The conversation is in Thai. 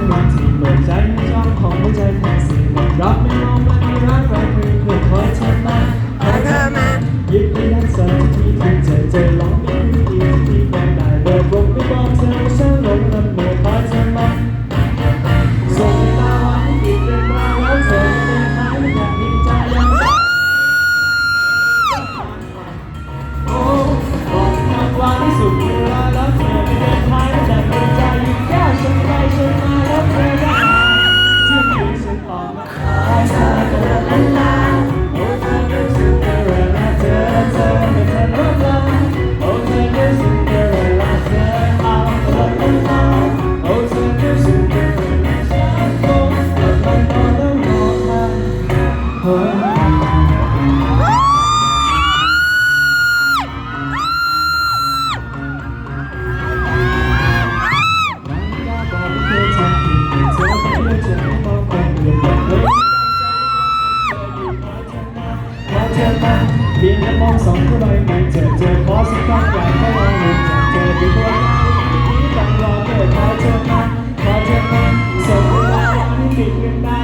กวันที่ ธอมาเพียงแค่มองสองผู้ใบไม่เจอเจอขอสักครั้งอยากให้ลองหนึ่งจากเธอเที่ตัวนี้ต้องรอเธอขอเธอมาขอเธอมาส่งเวลาที่ปิดเงินได้